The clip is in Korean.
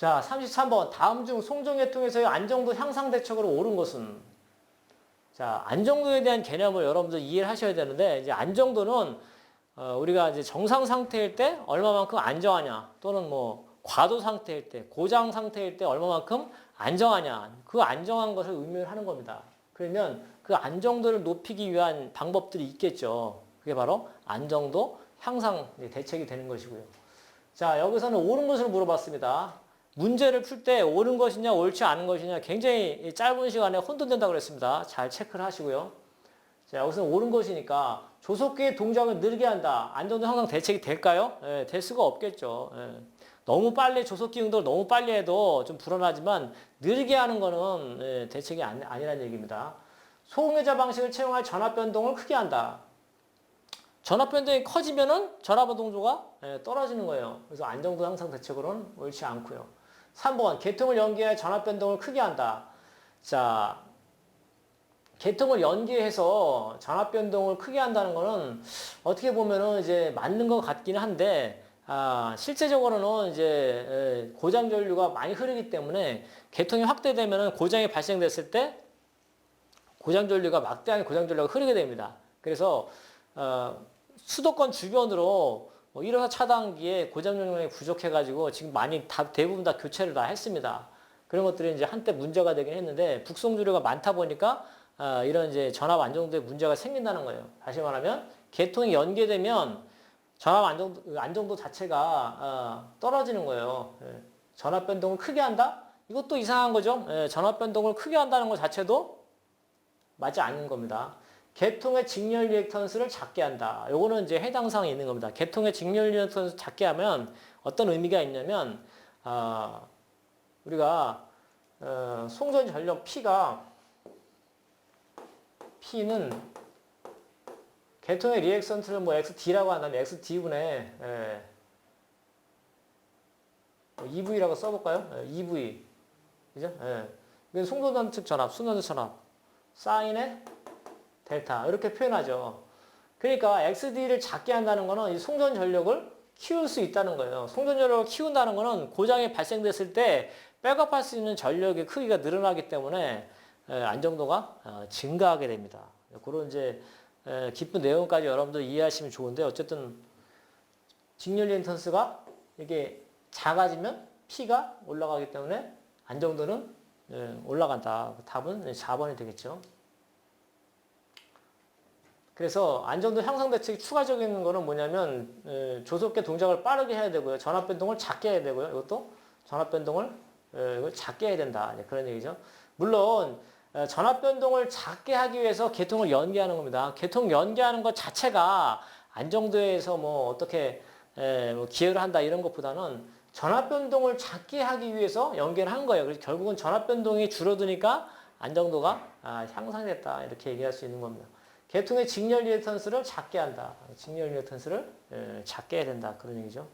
자, 33번. 다음 중 송정계통에서의 안정도 향상 대책으로 옳은 것은? 자, 안정도에 대한 개념을 여러분들 이해를 하셔야 되는데, 이제 안정도는, 어, 우리가 이제 정상 상태일 때 얼마만큼 안정하냐, 또는 뭐, 과도 상태일 때, 고장 상태일 때 얼마만큼 안정하냐, 그 안정한 것을 의미를 하는 겁니다. 그러면 그 안정도를 높이기 위한 방법들이 있겠죠. 그게 바로 안정도 향상 대책이 되는 것이고요. 자, 여기서는 옳은 것을 물어봤습니다. 문제를 풀 때 옳은 것이냐 옳지 않은 것이냐 굉장히 짧은 시간에 혼돈된다고 그랬습니다. 잘 체크를 하시고요. 자, 여기서는 옳은 것이니까 조속기의 동작을 느리게 한다. 안정도 향상 대책이 될까요? 예, 될 수가 없겠죠. 예. 너무 빨리 조속기 응도를 너무 빨리 해도 좀 불안하지만 느리게 하는 거는 예, 대책이 아니, 아니라는 얘기입니다. 소응회자 방식을 채용할 전압 변동을 크게 한다. 전압 변동이 커지면은 전압 동조가 예, 떨어지는 거예요. 그래서 안정도 향상 대책으로는 옳지 않고요. 3번 개통을 연기해 전압 변동을 크게 한다. 자, 개통을 연기해서 전압 변동을 크게 한다는 거는 어떻게 보면은 이제 맞는 것 같기는 한데 아, 실제적으로는 이제 에, 고장 전류가 많이 흐르기 때문에 개통이 확대되면은 고장이 발생됐을 때 고장 전류가 막대한 고장 전류가 흐르게 됩니다. 그래서 어, 수도권 주변으로 뭐 1호사 차단기에 고장 용량이 부족해가지고 지금 많이 다 대부분 다 교체를 다 했습니다. 그런 것들이 이제 한때 문제가 되긴 했는데 북송주류가 많다 보니까 어, 이런 이제 전압 안정도에 문제가 생긴다는 거예요. 다시 말하면 개통이 연계되면 전압 안정도, 안정도 자체가 어, 떨어지는 거예요. 예. 전압 변동을 크게 한다? 이것도 이상한 거죠. 예, 전압 변동을 크게 한다는 것 자체도 맞지 않는 겁니다. 개통의 직렬 리액턴스를 작게 한다. 요거는 이제 해당 사항이 있는 겁니다. 개통의 직렬 리액턴스 작게 하면 어떤 의미가 있냐면 어, 우리가 어, 송전 전력 P가 P는 개통의 리액션트를 뭐 XD라고 한다면 XD분의 예, 뭐 EV라고 써볼까요? 예, EV 그죠? 예. 이건 송전단 측 전압, 순환 전압 사인의 델타 이렇게 표현하죠. 그러니까 XD를 작게 한다는 이 송전 전력을 키울 수 있다는 거예요. 송전 전력을 키운다는 거는 고장이 발생됐을 때 백업할 수 있는 전력의 크기가 늘어나기 때문에 에, 안정도가 어, 증가하게 됩니다. 그런 이제 에, 깊은 내용까지 여러분들 이해하시면 좋은데 어쨌든 직렬 리엔턴스가 이게 작아지면 P가 올라가기 때문에 안정도는 에, 올라간다. 답은 4번이 되겠죠. 그래서 안정도 향상 대책이 추가적인 거는 뭐냐면 에, 조속계 동작을 빠르게 해야 되고요. 전압 변동을 작게 해야 되고요. 이것도 전압 변동을 작게 해야 된다. 그런 얘기죠. 물론 에, 전압 변동을 작게 하기 위해서 개통을 연기하는 겁니다. 개통 연기하는 것 자체가 안정도에서 뭐 어떻게 에, 뭐 기여를 한다 이런 것보다는 전압 변동을 작게 하기 위해서 연계를 한 거예요. 그래서 결국은 전압 변동이 줄어드니까 안정도가 아, 향상됐다 이렇게 얘기할 수 있는 겁니다. 개통의 직렬 리액턴스를 작게 한다. 직렬 리액턴스를 에, 작게 해야 된다. 그런 얘기죠.